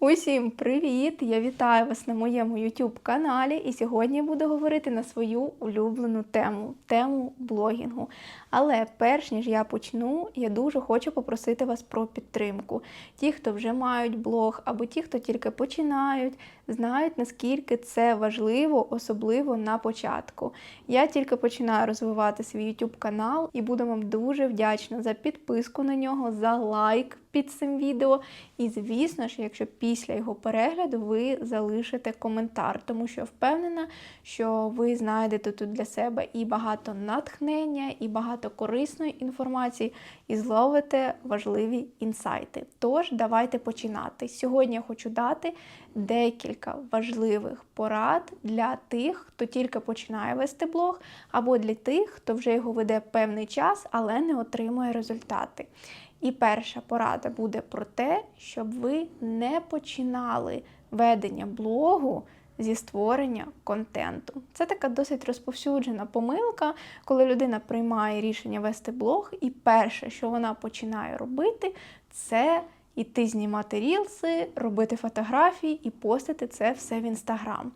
Усім привіт! Я вітаю вас на моєму YouTube каналі. І сьогодні я буду говорити на свою улюблену тему тему блогінгу. Але перш ніж я почну, я дуже хочу попросити вас про підтримку. Ті, хто вже мають блог, або ті, хто тільки починають, знають наскільки це важливо, особливо на початку. Я тільки починаю розвивати свій YouTube канал і буду вам дуже вдячна за підписку на нього, за лайк під цим відео. І, звісно ж, якщо після його перегляду ви залишите коментар, тому що впевнена, що ви знайдете тут для себе і багато натхнення, і багато корисної інформації, і зловите важливі інсайти. Тож, давайте починати. Сьогодні я хочу дати декілька важливих порад для тих, хто тільки починає вести блог, або для тих, хто вже його веде певний час, але не отримує результати. І перша порада буде про те, щоб ви не починали ведення блогу зі створення контенту. Це така досить розповсюджена помилка, коли людина приймає рішення вести блог, і перше, що вона починає робити, це іти знімати рілси, робити фотографії і постити це все в інстаграм.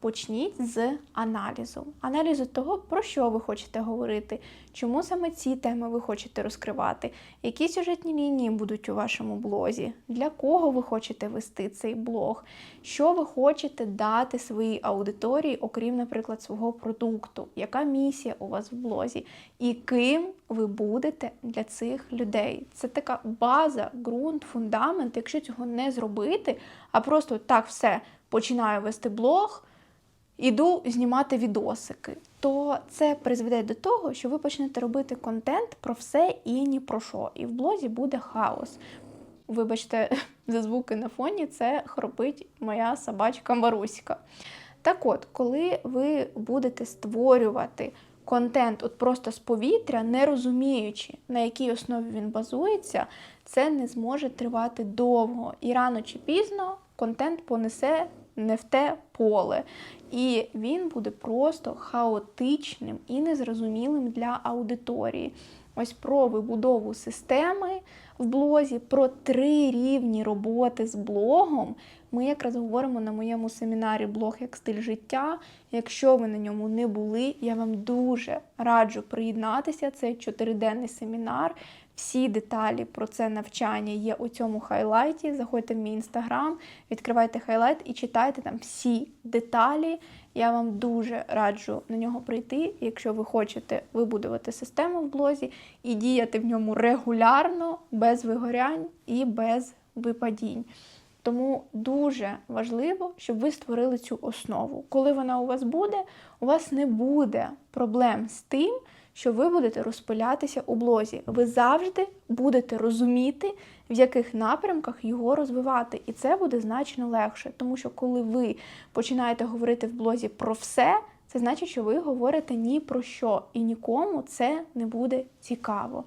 Почніть з аналізу. Аналізу того, про що ви хочете говорити, чому саме ці теми ви хочете розкривати, які сюжетні лінії будуть у вашому блозі, для кого ви хочете вести цей блог, що ви хочете дати своїй аудиторії, окрім, наприклад, свого продукту, яка місія у вас в блозі, і ким ви будете для цих людей. Це така база, ґрунт, фундамент. Якщо цього не зробити, а просто так все починаю вести блог іду знімати відосики, то це призведе до того, що ви почнете робити контент про все і ні про що. І в блозі буде хаос. Вибачте, за звуки на фоні це хропить моя собачка Маруська. Так от, коли ви будете створювати контент от просто з повітря, не розуміючи, на якій основі він базується, це не зможе тривати довго. І рано чи пізно контент понесе не в те поле. І він буде просто хаотичним і незрозумілим для аудиторії. Ось про вибудову системи в блозі, про три рівні роботи з блогом. Ми якраз говоримо на моєму семінарі блог як стиль життя. Якщо ви на ньому не були, я вам дуже раджу приєднатися. Це чотириденний семінар. Всі деталі про це навчання є у цьому хайлайті. Заходьте в мій інстаграм, відкривайте хайлайт і читайте там всі деталі. Я вам дуже раджу на нього прийти, якщо ви хочете вибудувати систему в блозі і діяти в ньому регулярно, без вигорянь і без випадінь. Тому дуже важливо, щоб ви створили цю основу. Коли вона у вас буде, у вас не буде проблем з тим, що ви будете розпилятися у блозі. Ви завжди будете розуміти, в яких напрямках його розвивати. І це буде значно легше, тому що коли ви починаєте говорити в блозі про все, це значить, що ви говорите ні про що, і нікому це не буде цікаво.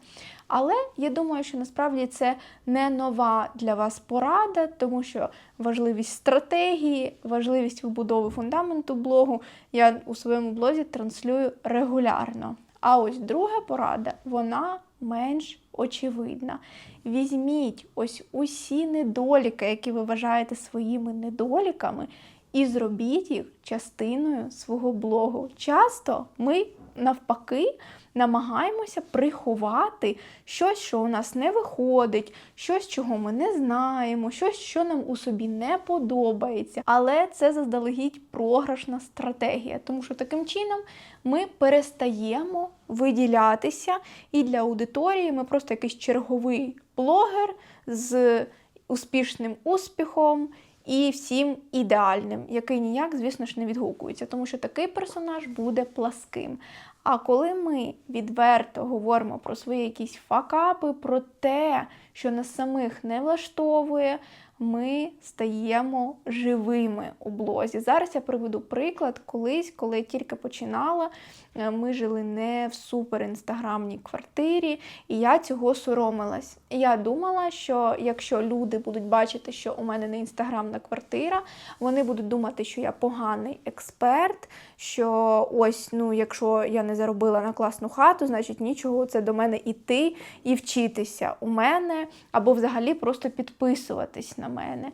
Але я думаю, що насправді це не нова для вас порада, тому що важливість стратегії, важливість вибудови фундаменту блогу я у своєму блозі транслюю регулярно. А ось друга порада, вона менш очевидна. Візьміть ось усі недоліки, які ви вважаєте своїми недоліками, і зробіть їх частиною свого блогу. Часто ми навпаки намагаємося приховати щось, що у нас не виходить, щось, чого ми не знаємо, щось, що нам у собі не подобається. Але це заздалегідь програшна стратегія, тому що таким чином ми перестаємо виділятися, і для аудиторії ми просто якийсь черговий блогер з успішним успіхом. І всім ідеальним, який ніяк, звісно ж, не відгукується, тому що такий персонаж буде пласким. А коли ми відверто говоримо про свої якісь факапи, про те, що нас самих не влаштовує, ми стаємо живими у блозі. Зараз я приведу приклад, колись, коли я тільки починала, е, ми жили не в супер інстаграмній квартирі, і я цього соромилась. Я думала, що якщо люди будуть бачити, що у мене не інстаграмна квартира, вони будуть думати, що я поганий експерт, що ось, ну, якщо я не заробила на класну хату, значить нічого це до мене іти і вчитися у мене, або взагалі просто підписуватись на мене.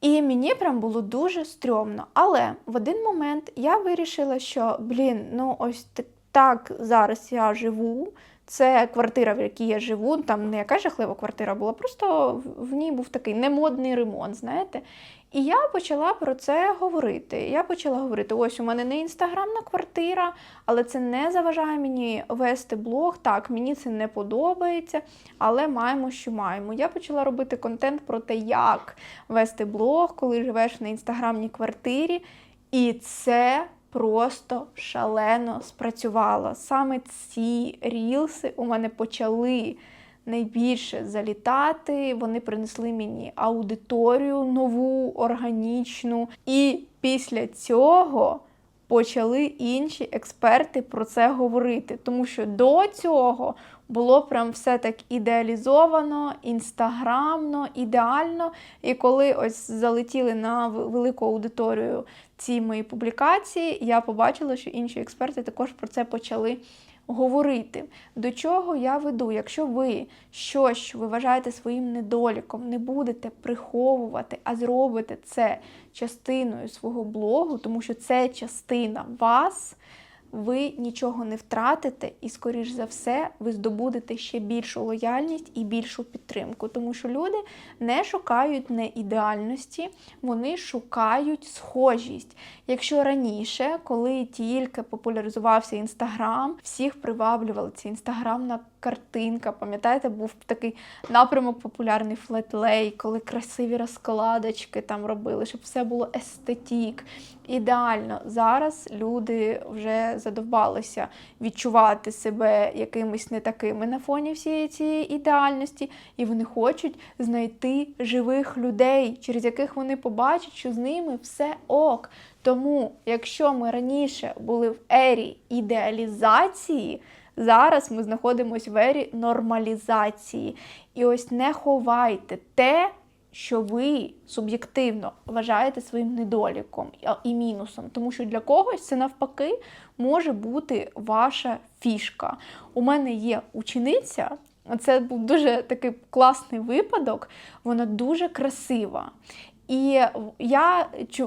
І мені прям було дуже стрьомно. Але в один момент я вирішила, що блін, ну ось т- так зараз я живу. Це квартира, в якій я живу. Там не яка жахлива квартира була, просто в- ній був такий немодний ремонт, знаєте. І я почала про це говорити. Я почала говорити: ось у мене не інстаграмна квартира, але це не заважає мені вести блог. Так, мені це не подобається, але маємо, що маємо. Я почала робити контент про те, як вести блог, коли живеш на інстаграмній квартирі. І це просто шалено спрацювало. Саме ці рілси у мене почали найбільше залітати. Вони принесли мені аудиторію нову, органічну. І після цього почали інші експерти про це говорити. Тому що до цього було прям все так ідеалізовано, інстаграмно, ідеально. І коли ось залетіли на велику аудиторію ці мої публікації, я побачила, що інші експерти також про це почали говорити. До чого я веду? Якщо ви щось, що ви вважаєте своїм недоліком, не будете приховувати, а зробите це частиною свого блогу, тому що це частина вас. Ви нічого не втратите, і, скоріш за все, ви здобудете ще більшу лояльність і більшу підтримку, тому що люди не шукають не ідеальності, вони шукають схожість. Якщо раніше, коли тільки популяризувався інстаграм, всіх приваблювала ця інстаграмна картинка. Пам'ятаєте, був такий напрямок популярний флетлей, коли красиві розкладочки там робили, щоб все було естетік. Ідеально зараз люди вже задовбалися відчувати себе якимись не такими на фоні всієї цієї ідеальності, і вони хочуть знайти живих людей, через яких вони побачать, що з ними все ок. Тому, якщо ми раніше були в ері ідеалізації, зараз ми знаходимося в ері нормалізації. І ось не ховайте те, що ви суб'єктивно вважаєте своїм недоліком і мінусом, тому що для когось це навпаки може бути ваша фішка. У мене є учениця, це був дуже такий класний випадок, вона дуже красива. І я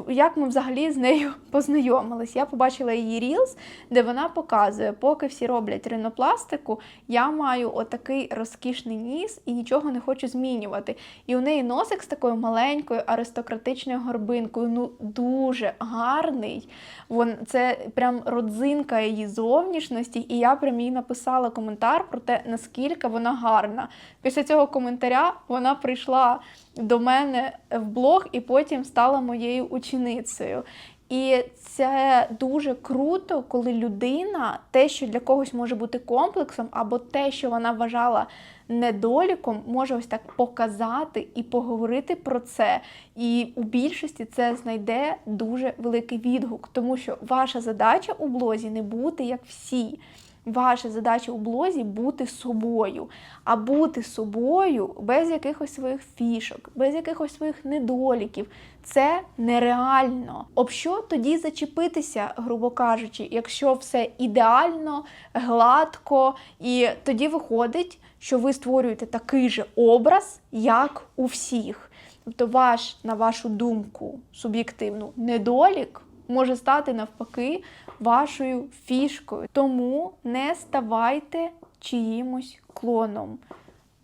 як ми взагалі з нею познайомились? Я побачила її рілз, де вона показує, поки всі роблять ринопластику, я маю отакий розкішний ніс і нічого не хочу змінювати. І у неї носик з такою маленькою аристократичною горбинкою. Ну дуже гарний. Вон це прям родзинка її зовнішності. І я прям їй написала коментар про те, наскільки вона гарна. Після цього коментаря вона прийшла до мене в блог і потім стала моєю ученицею. І це дуже круто, коли людина те, що для когось може бути комплексом, або те, що вона вважала недоліком, може ось так показати і поговорити про це. І у більшості це знайде дуже великий відгук, тому що ваша задача у блозі не бути як всі. Ваша задача у блозі бути собою, а бути собою без якихось своїх фішок, без якихось своїх недоліків. Це нереально. Об що тоді зачепитися, грубо кажучи, якщо все ідеально, гладко, і тоді виходить, що ви створюєте такий же образ, як у всіх. Тобто, ваш, на вашу думку, суб'єктивну недолік може стати навпаки вашою фішкою. Тому не ставайте чиїмось клоном.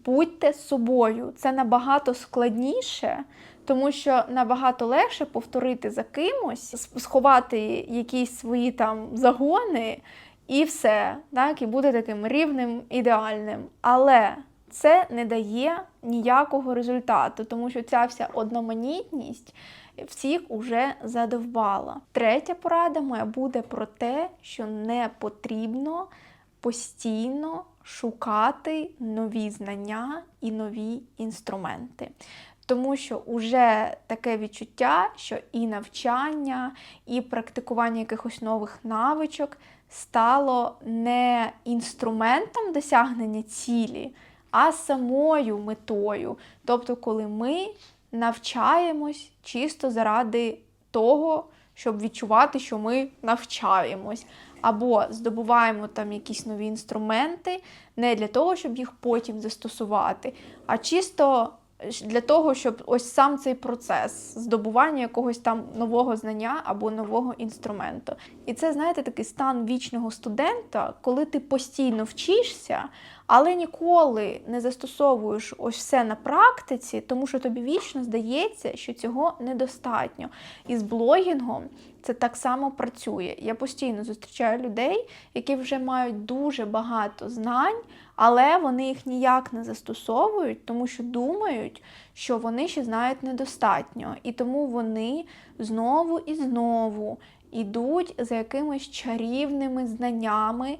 Будьте собою. Це набагато складніше, тому що набагато легше повторити за кимось, сховати якісь свої там загони і все, так, і бути таким рівним, ідеальним. Але це не дає ніякого результату, тому що ця вся одноманітність всіх уже задовбала. Третя порада моя буде про те, що не потрібно постійно шукати нові знання і нові інструменти. Тому що вже таке відчуття, що і навчання, і практикування якихось нових навичок стало не інструментом досягнення цілі, а самою метою. Тобто, коли ми навчаємось чисто заради того, щоб відчувати, що ми навчаємось, або здобуваємо там якісь нові інструменти не для того, щоб їх потім застосувати, а чисто для того, щоб ось сам цей процес здобування якогось там нового знання або нового інструменту. І це, знаєте, такий стан вічного студента, коли ти постійно вчишся, але ніколи не застосовуєш ось все на практиці, тому що тобі вічно здається, що цього недостатньо. І з блогінгом це так само працює. Я постійно зустрічаю людей, які вже мають дуже багато знань, але вони їх ніяк не застосовують, тому що думають, що вони ще знають недостатньо. І тому вони знову і знову йдуть за якимись чарівними знаннями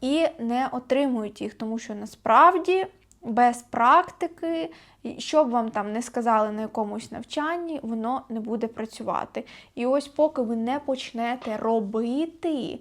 і не отримують їх, тому що насправді без практики, що б вам там не сказали на якомусь навчанні, воно не буде працювати. І ось поки ви не почнете робити,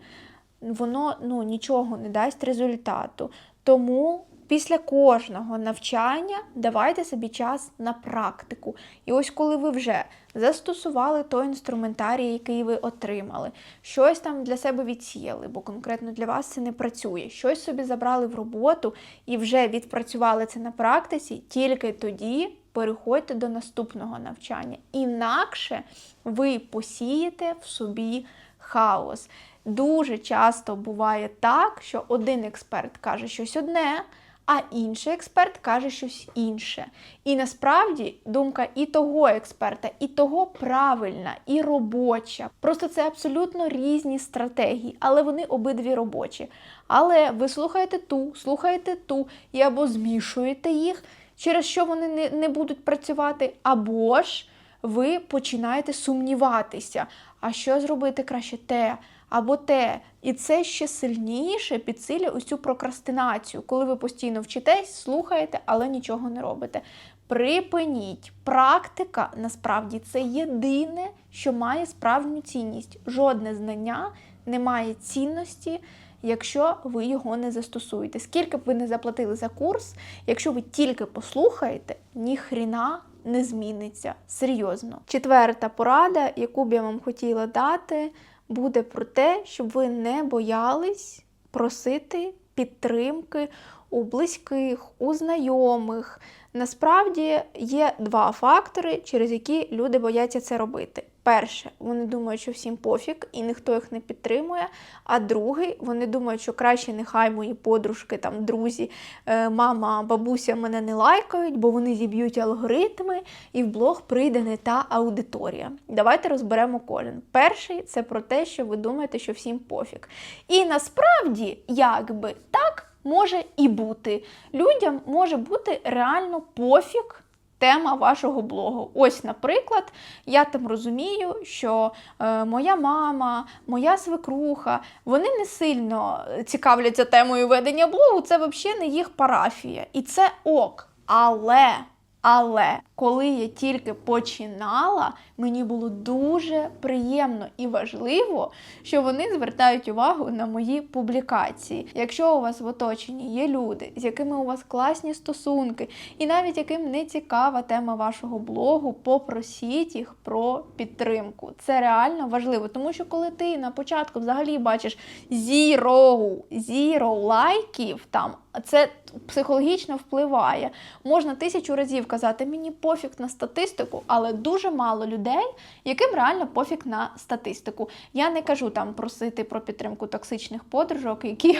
воно ну, нічого не дасть результату. Тому після кожного навчання давайте собі час на практику. І ось коли ви вже застосували той інструментарій, який ви отримали, щось там для себе відсіяли, бо конкретно для вас це не працює, щось собі забрали в роботу і вже відпрацювали це на практиці, тільки тоді. Переходьте до наступного навчання. Інакше ви посієте в собі хаос. Дуже часто буває так, що один експерт каже щось одне, а інший експерт каже щось інше. І насправді думка і того експерта, і того правильна, і робоча. Просто це абсолютно різні стратегії, але вони обидві робочі. Але ви слухаєте ту, слухаєте ту, і або змішуєте їх, через що вони не, не будуть працювати, або ж ви починаєте сумніватися, а що зробити краще те або те. І це ще сильніше підсилює цю прокрастинацію, коли ви постійно вчитесь, слухаєте, але нічого не робите. Припиніть. Практика насправді це єдине, що має справжню цінність. Жодне знання не має цінності. Якщо ви його не застосуєте, скільки б ви не заплатили за курс, якщо ви тільки послухаєте, ніхріна не зміниться серйозно. Четверта порада, яку б я вам хотіла дати, буде про те, щоб ви не боялись просити підтримки у близьких, у знайомих. Насправді є два фактори, через які люди бояться це робити. Перше, вони думають, що всім пофіг і ніхто їх не підтримує. А другий, вони думають, що краще нехай мої подружки, там, друзі, е, мама, бабуся мене не лайкають, бо вони зіб'ють алгоритми, і в блог прийде не та аудиторія. Давайте розберемо кожен. Перший це про те, що ви думаєте, що всім пофіг. І насправді, якби так може і бути. Людям може бути реально пофіг. Тема вашого блогу. Ось, наприклад, я там розумію, що е, моя мама, моя свекруха, вони не сильно цікавляться темою ведення блогу, це взагалі не їх парафія. І це ок. Але, але коли я тільки починала, мені було дуже приємно і важливо, що вони звертають увагу на мої публікації. Якщо у вас в оточенні є люди, з якими у вас класні стосунки, і навіть яким не цікава тема вашого блогу, попросіть їх про підтримку. Це реально важливо, тому що коли ти на початку взагалі бачиш zero, zero лайків там. Це психологічно впливає. Можна тисячу разів казати, мені пофіг на статистику, але дуже мало людей, яким реально пофіг на статистику. Я не кажу там просити про підтримку токсичних подружок, які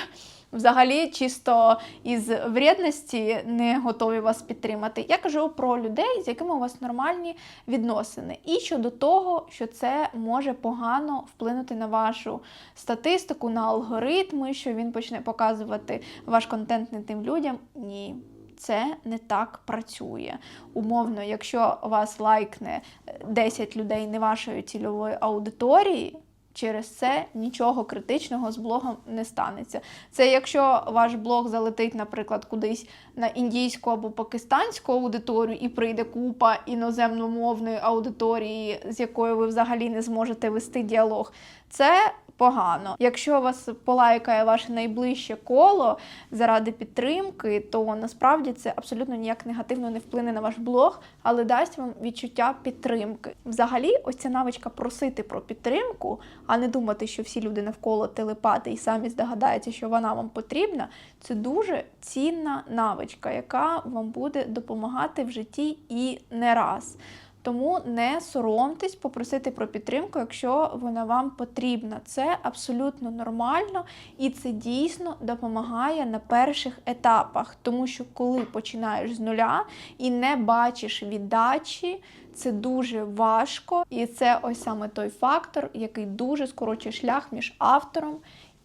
взагалі чисто із вредності не готові вас підтримати. Я кажу про людей, з якими у вас нормальні відносини. І щодо того, що це може погано вплинути на вашу статистику, на алгоритми, що він почне показувати ваш контент не тим людям. Ні. Це не так працює. Умовно, якщо вас лайкне 10 людей не вашої цільової аудиторії, через це нічого критичного з блогом не станеться. Це якщо ваш блог залетить, наприклад, кудись на індійську або пакистанську аудиторію і прийде купа іноземномовної аудиторії, з якою ви взагалі не зможете вести діалог. Це погано. Якщо вас полайкає ваше найближче коло заради підтримки, то насправді це абсолютно ніяк негативно не вплине на ваш блог, але дасть вам відчуття підтримки. Взагалі, ось ця навичка просити про підтримку а не думати, що всі люди навколо телепати і самі здогадаються, що вона вам потрібна, це дуже цінна навичка, яка вам буде допомагати в житті і не раз. Тому не соромтесь попросити про підтримку, якщо вона вам потрібна. Це абсолютно нормально і це дійсно допомагає на перших етапах, тому що коли починаєш з нуля і не бачиш віддачі, це дуже важко, і це ось саме той фактор, який дуже скорочує шлях між автором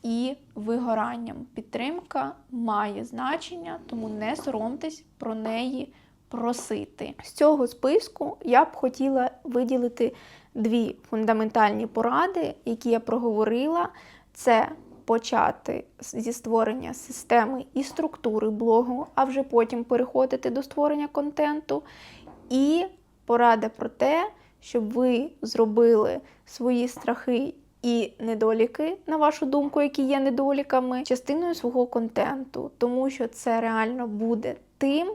і вигоранням. Підтримка має значення, тому не соромтесь про неї просити. З цього списку я б хотіла виділити дві фундаментальні поради, які я проговорила. Це почати зі створення системи і структури блогу, а вже потім переходити до створення контенту. І порада про те, щоб ви зробили свої страхи і недоліки, на вашу думку, які є недоліками, частиною свого контенту, тому що це реально буде тим,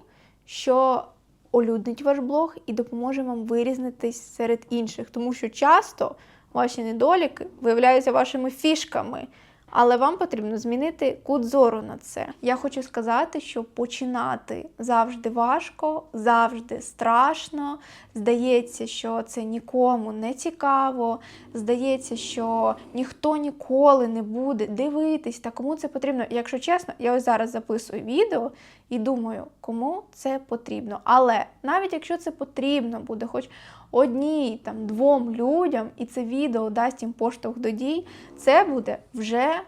що олюднить ваш блог і допоможе вам вирізнитись серед інших, тому що часто ваші недоліки виявляються вашими фішками. Але вам потрібно змінити кут зору на це. Я хочу сказати, що починати завжди важко, завжди страшно. Здається, що це нікому не цікаво. Здається, що ніхто ніколи не буде дивитись, та кому це потрібно. Якщо чесно, я ось зараз записую відео і думаю, кому це потрібно. Але навіть якщо це потрібно буде, хоч одній там двом людям, і це відео дасть їм поштовх до дій, це буде вже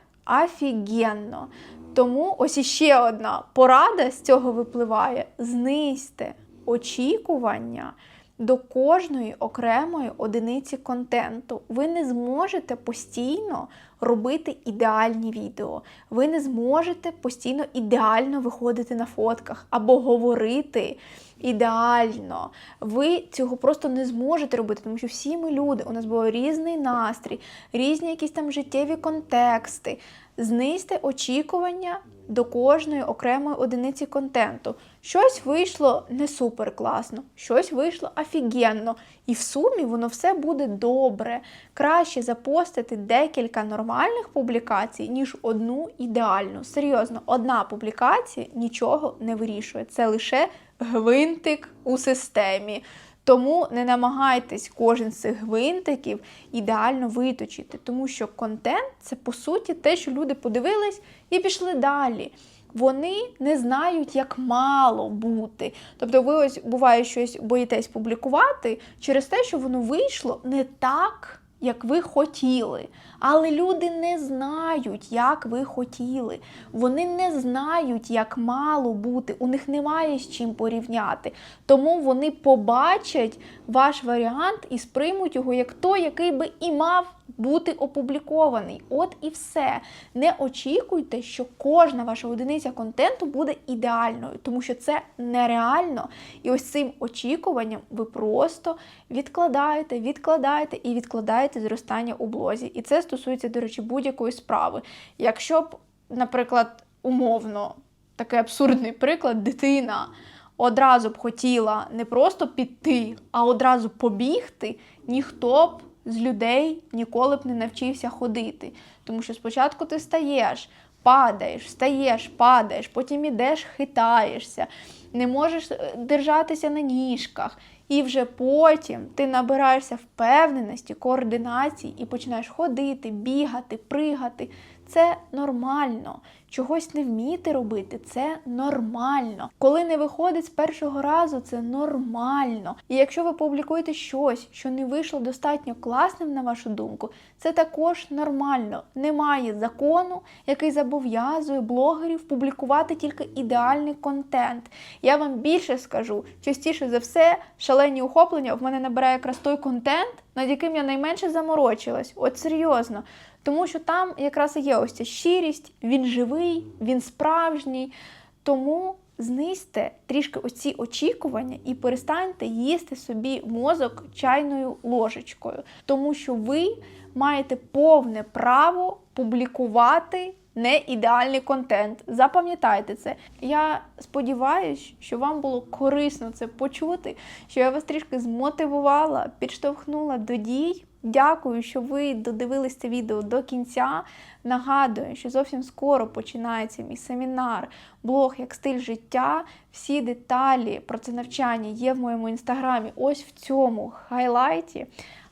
офігенно. Тому ось іще одна порада з цього випливає: знизьте очікування. До кожної окремої одиниці контенту ви не зможете постійно робити ідеальні відео. Ви не зможете постійно ідеально виходити на фотках або говорити ідеально. Ви цього просто не зможете робити, тому що всі ми люди, у нас був різний настрій, різні якісь там життєві контексти. Знизьте очікування до кожної окремої одиниці контенту. Щось вийшло не супер класно, щось вийшло офігенно. І в сумі воно все буде добре. Краще запостити декілька нормальних публікацій, ніж одну ідеальну. Серйозно, одна публікація нічого не вирішує. Це лише гвинтик у системі. Тому не намагайтесь кожен з цих гвинтиків ідеально виточити, тому що контент це по суті те, що люди подивились і пішли далі. Вони не знають, як мало бути. Тобто, ви ось буває щось боїтесь публікувати через те, що воно вийшло не так як ви хотіли. Але люди не знають, як ви хотіли. Вони не знають, як мало бути. У них немає з чим порівняти. Тому вони побачать ваш варіант і сприймуть його як той, який би і мав бути опублікований. От і все. Не очікуйте, що кожна ваша одиниця контенту буде ідеальною, тому що це нереально. І ось цим очікуванням ви просто відкладаєте, відкладаєте і відкладаєте зростання у блозі. І це стосується, до речі, будь-якої справи. Якщо б, наприклад, умовно, такий абсурдний приклад, дитина. Одразу б хотіла не просто піти, а одразу побігти, ніхто б з людей ніколи б не навчився ходити. Тому що спочатку ти стаєш, падаєш, встаєш, падаєш, потім ідеш, хитаєшся, не можеш е, держатися на ніжках. І вже потім ти набираєшся впевненості, координації і починаєш ходити, бігати, пригати. Це нормально. Чогось не вміти робити це нормально. Коли не виходить з першого разу, це нормально. І якщо ви публікуєте щось, що не вийшло достатньо класним, на вашу думку, це також нормально. Немає закону, який зобов'язує блогерів публікувати тільки ідеальний контент. Я вам більше скажу, частіше за все, шалені ухоплення в мене набирає якраз той контент, над яким я найменше заморочилась. От серйозно. Тому що там якраз і є ось ця щирість, він живий, він справжній. Тому знизьте трішки оці очікування і перестаньте їсти собі мозок чайною ложечкою, тому що ви маєте повне право публікувати не ідеальний контент. Запам'ятайте це. Я сподіваюся, що вам було корисно це почути, що я вас трішки змотивувала, підштовхнула до дій. Дякую, що ви додивились це відео до кінця. Нагадую, що зовсім скоро починається мій семінар, блог як стиль життя. Всі деталі про це навчання є в моєму інстаграмі. Ось в цьому хайлайті.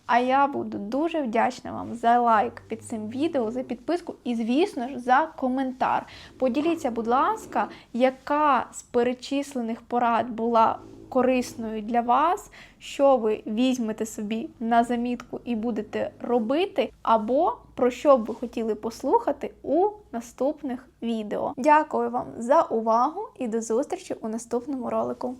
А я буду дуже вдячна вам за лайк під цим відео, за підписку і, звісно ж, за коментар. Поділіться, будь ласка, яка з перечислених порад була корисною для вас, що ви візьмете собі на замітку і будете робити, або про що б ви хотіли послухати у наступних відео. Дякую вам за увагу і до зустрічі у наступному ролику.